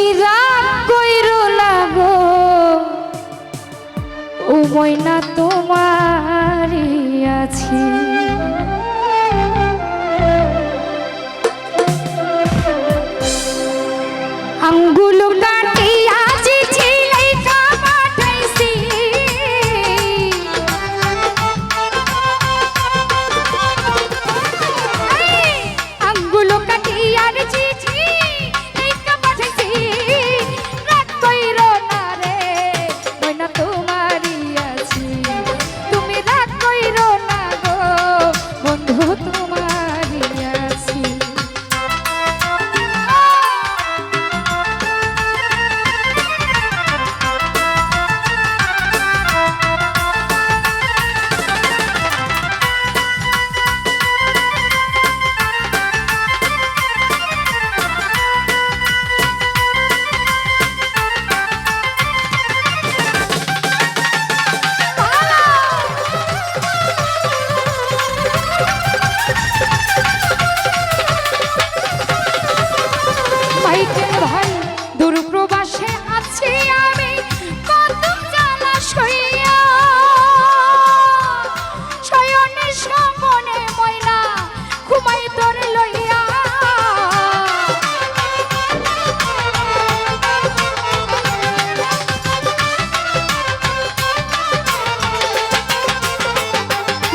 তুমি রাগ কইরো লাগো ও ময়না তোমারই আঙ্গুল আঙ্গুর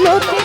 লোকে